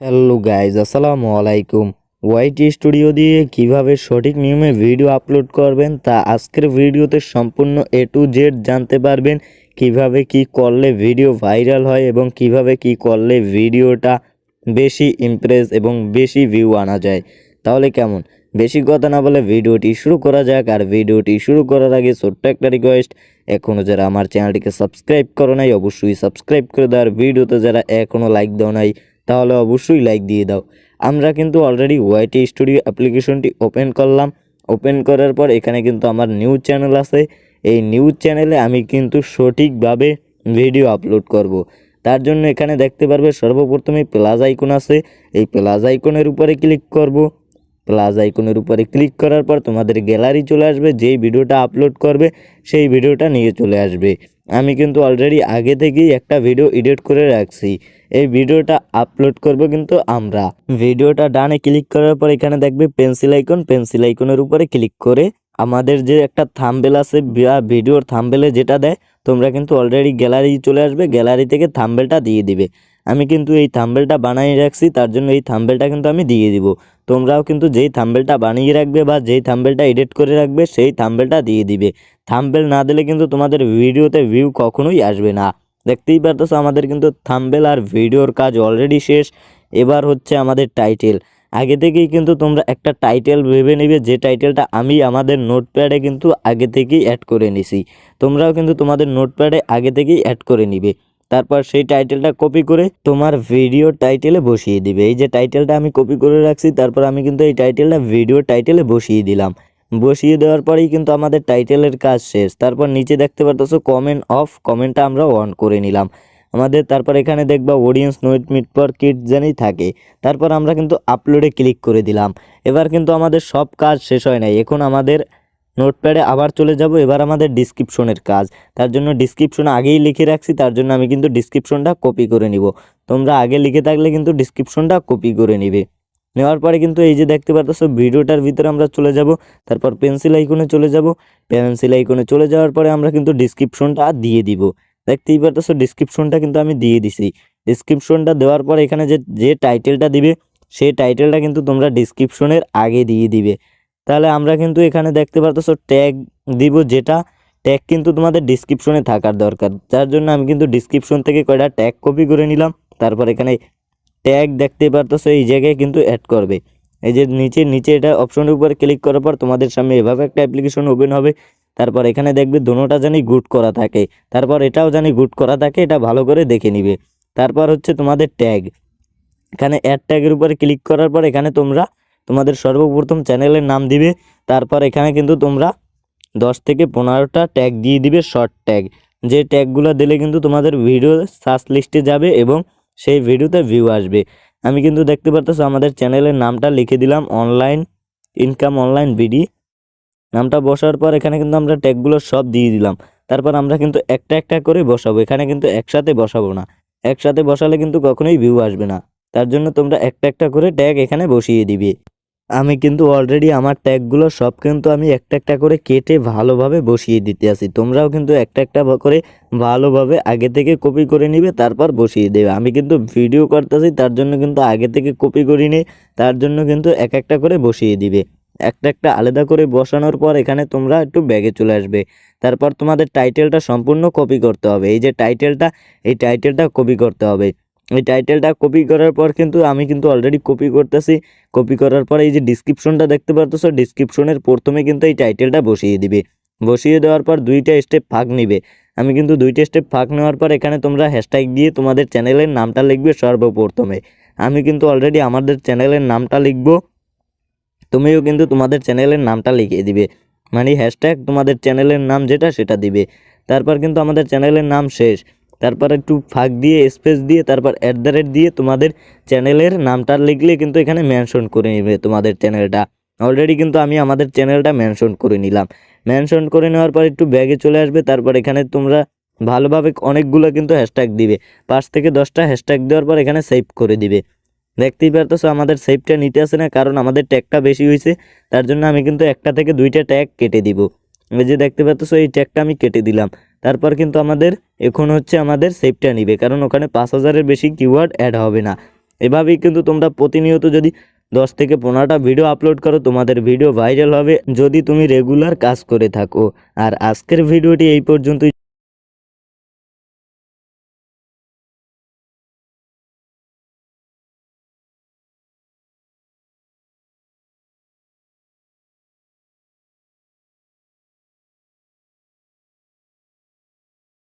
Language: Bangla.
হ্যালো গাইজ আসসালামু আলাইকুম। ওয়াইটি স্টুডিও দিয়ে কীভাবে সঠিক নিয়মে ভিডিও আপলোড করবেন তা আজকের ভিডিওতে সম্পূর্ণ এ টু জেড জানতে পারবেন। কীভাবে কি করলে ভিডিও ভাইরাল হয় এবং কীভাবে কি করলে ভিডিওটা বেশি ইমপ্রেস এবং বেশি ভিউ আনা যায়। তাহলে কেমন? বেশি কথা না বলে ভিডিওটি শুরু করা যাক আর ভিডিওটি শুরু করার আগে ছোট্ট একটা রিকোয়েস্ট এখনও যারা আমার চ্যানেলটিকে সাবস্ক্রাইব করো নাই, অবশ্যই সাবস্ক্রাইব করে দাও। আর ভিডিওতে যারা এখনও লাইক দাও নাই তাহলে অবশ্যই লাইক দিয়ে দাও। আমরা কিন্তু অলরেডি ওয়াইটি স্টুডিও অ্যাপ্লিকেশনটি ওপেন করলাম। ওপেন করার পর এখানে কিন্তু আমার নিউজ চ্যানেল আছে। এই নিউজ চ্যানেলে আমি কিন্তু সঠিকভাবে ভিডিও আপলোড করব। তার জন্য এখানে দেখতে পারবে সর্বপ্রথমে প্লাস আইকন আছে। এই প্লাস আইকনের উপরে ক্লিক করব। প্লাস আইকনের উপরে ক্লিক করার পর তোমাদের গ্যালারি চলে আসবে, যেই ভিডিওটা আপলোড করবে, সেই ভিডিওটা নিয়ে চলে আসবে। আমি কিন্তু অলরেডি আগে থেকেই একটা ভিডিও এডিট করে রাখছি। এই ভিডিওটা আপলোড করব কিন্তু আমরা। ভিডিওটা ডানে ক্লিক করার পর এখানে দেখবে পেন্সিল আইকন পেন্সিল আইকনের উপরে ক্লিক করে আমাদের যে একটা থাম্বেল আছে ভিডিওর থাম্বেলে যেটা দেয়, তোমরা কিন্তু অলরেডি গ্যালারি চলে আসবে গ্যালারি থেকে থাম্বেলটা দিয়ে দিবে। আমি কিন্তু এই থাম্বেলটা বানিয়ে রাখছি, তার জন্য এই থাম্বেলটা কিন্তু আমি দিয়ে দিব। তোমরাও কিন্তু যেই থাম্বেলটা বানিয়ে রাখবে বা যেই থাম্বেলটা এডিট করে রাখবে, সেই থাম্বেলটা দিয়ে দিবে। থাম্বেল না দিলে কিন্তু তোমাদের ভিডিওতে ভিউ কখনোই আসবে না। দেখতেই পারতেছো আমাদের কিন্তু থাম্বেল আর ভিডিওর কাজ অলরেডি শেষ। এবার হচ্ছে আমাদের টাইটেল আগে থেকেই কিন্তু তোমরা একটা টাইটেল ভেবে নেবে, যে টাইটেলটা আমি আমাদের নোটপ্যাডে কিন্তু আগে থেকেই অ্যাড করে নিছি। তোমরাও কিন্তু তোমাদের নোটপ্যাডে আগে থেকেই অ্যাড করে নিবে। তারপর সেই টাইটেলটা কপি করে তোমার ভিডিও টাইটেলে বসিয়ে দিবে। এই যে টাইটেলটা আমি কপি করে রাখছি, তারপর আমি কিন্তু এই টাইটেলটা ভিডিও টাইটেলে বসিয়ে দিলাম। বসিয়ে দেওয়ার পরেই কিন্তু আমাদের টাইটেলের কাজ শেষ। তারপর নিচে দেখতে পারতেছো কমেন্ট অফ কমেন্টটা আমরা অন করে নিলাম। আমাদের তারপর এখানে দেখবা অডিয়েন্স নোট মিট পর কিট জানি থাকে। তারপর আমরা কিন্তু আপলোডে ক্লিক করে দিলাম। এবার কিন্তু আমাদের সব কাজ শেষ হয় নাই। এখন আমাদের নোটপ্যাডে আবার চলে যাব। এবার আমাদের ডিসক্রিপশনের কাজ। তার জন্য ডিসক্রিপশন আগেই লিখে রাখছি, তার জন্য আমি কিন্তু ডিসক্রিপশনটা কপি করে নিব। তোমরা আগে লিখে থাকলে কিন্তু ডিসক্রিপশনটা কপি করে নিবে। নেওয়ার পরে কিন্তু এই যে দেখতে পারতেছো, ভিডিওটার ভিতরে আমরা চলে যাব, তারপর পেন্সিল আইকনে চলে যাব। পেন্সিল আইকনে চলে যাওয়ার পরে আমরা কিন্তু ডিসক্রিপশনটা দিয়ে দিব। দেখতেই পারতেছো ডিসক্রিপশনটা কিন্তু আমি দিয়ে দিছি। ডিসক্রিপশনটা দেওয়ার পর এখানে যে যে টাইটেলটা দিবে, সেই টাইটেলটা কিন্তু তোমরা ডিসক্রিপশনের আগে দিয়ে দিবে। তাহলে আমরা কিন্তু এখানে দেখতে পারতেছো ট্যাগ দিব যেটা ট্যাগ কিন্তু তোমাদের ডিসক্রিপশনে থাকার দরকার। যার জন্য আমি কিন্তু ডিসক্রিপশন থেকে কয়টা ট্যাগ কপি করে নিলাম, তারপর এখানে ট্যাগ দেখতে পারতেছো এই জায়গায় কিন্তু অ্যাড করবে। এই যে নিচে নিচে এটা অপশনের উপর ক্লিক করার পর তোমাদের সামনে এভাবে একটা অ্যাপ্লিকেশন ওপেন হবে। তারপর এখানে দেখবে দোনোটা জানি গুড করা থাকে। তারপর এটাও জানি গুড করা থাকে, এটা ভালো করে দেখে নিবে। তারপর হচ্ছে তোমাদের ট্যাগ এখানে অ্যাড ট্যাগের উপরে ক্লিক করার পর এখানে তোমরা তোমাদের সর্বপ্রথম চ্যানেলের নাম দিবে, তারপর এখানে কিন্তু তোমরা দশ থেকে পনেরোটা ট্যাগ দিয়ে দিবে শর্ট ট্যাগ যে ট্যাগগুলো দিলে কিন্তু তোমাদের ভিডিও সার্চ লিস্টে যাবে এবং সেই ভিডিওতে ভিউ আসবে। আমি কিন্তু দেখতে পারতেছো আমাদের চ্যানেলের নামটা লিখে দিলাম অনলাইন ইনকাম অনলাইন বিডি নামটা বসার পর এখানে কিন্তু আমরা ট্যাগগুলো সব দিয়ে দিলাম। তারপর আমরা কিন্তু একটা একটা করে বসাবো, এখানে কিন্তু একসাথে বসাবো না। একসাথে বসালে কিন্তু কখনোই ভিউ আসবে না। তার জন্য তোমরা একটা একটা করে ট্যাগ এখানে বসিয়ে দিবে। আমি কিন্তু অলরেডি আমার ট্যাগগুলো সব কিন্তু আমি একটা একটা করে কেটে ভালোভাবে বসিয়ে দিতে আসি তোমরাও কিন্তু একটা একটা করে ভালোভাবে আগে থেকে কপি করে নিবে, তারপর বসিয়ে দেবে। আমি কিন্তু ভিডিও করতেছি, তার জন্য কিন্তু আগে থেকে কপি করিনি তার জন্য কিন্তু এক একটা করে বসিয়ে দিবে। একটা একটা আলাদা করে বসানোর পর এখানে তোমরা একটু ব্যাগে চলে আসবে। তারপর তোমাদের টাইটেলটা সম্পূর্ণ কপি করতে হবে। এই যে টাইটেলটা এই টাইটেলটা কপি করতে হবে। এই টাইটেলটা কপি করার পর কিন্তু আমি কিন্তু অলরেডি কপি করতেছি। কপি করার পর এই যে ডিসক্রিপশনটা দেখতে পারতেছো ডিসক্রিপশনের প্রথমে কিন্তু এই টাইটেলটা বসিয়ে দিবে। বসিয়ে দেওয়ার পর দুইটা স্টেপ ফাঁক নিবে। আমি কিন্তু দুইটা স্টেপ ফাঁক নেওয়ার পর এখানে তোমরা হ্যাশট্যাগ দিয়ে তোমাদের চ্যানেলের নামটা লিখবে সর্বপ্রথমে। আমি কিন্তু অলরেডি আমাদের চ্যানেলের নামটা লিখব। তুমিও কিন্তু তোমাদের চ্যানেলের নামটা লিখিয়ে দিবে। মানে হ্যাশট্যাগ তোমাদের চ্যানেলের নাম যেটা সেটা দিবে। তারপর কিন্তু আমাদের চ্যানেলের নাম শেষ। তারপর একটু ফাঁক দিয়ে স্পেস দিয়ে, তারপর অ্যাট দ্য রেট দিয়ে তোমাদের চ্যানেলের নামটা লিখলে কিন্তু এখানে মেনশন করে নেবে তোমাদের চ্যানেলটা অলরেডি কিন্তু আমি আমাদের চ্যানেলটা মেনশন করে নিলাম। মেনশন করে নেওয়ার পর একটু ব্যাগে চলে আসবে, তারপর এখানে তোমরা ভালোভাবে অনেকগুলো কিন্তু হ্যাশট্যাগ দিবে। পাঁচ থেকে দশটা হ্যাশট্যাগ দেওয়ার পর এখানে সেভ করে দিবে। দেখতেই পারতেছো আমাদের সেভটা নিতে আসে না, কারণ আমাদের ট্যাগটা বেশি হয়েছে, তার জন্য আমি কিন্তু একটা থেকে দুইটা ট্যাগ কেটে দিব। এই যে দেখতে পাচ্ছ এই ট্যাগটা আমি কেটে দিলাম। তারপর কিন্তু আমাদের এখন হচ্ছে আমাদের সেফটা নিবে। কারণ ওখানে পাঁচ হাজারের বেশি কিওয়ার্ড অ্যাড হবে না। এভাবেই কিন্তু তোমরা প্রতিনিয়ত যদি দশ থেকে পনেরোটা ভিডিও আপলোড করো, তোমাদের ভিডিও ভাইরাল হবে যদি তুমি রেগুলার কাজ করে থাকো। আর আজকের ভিডিওটি এই পর্যন্তই।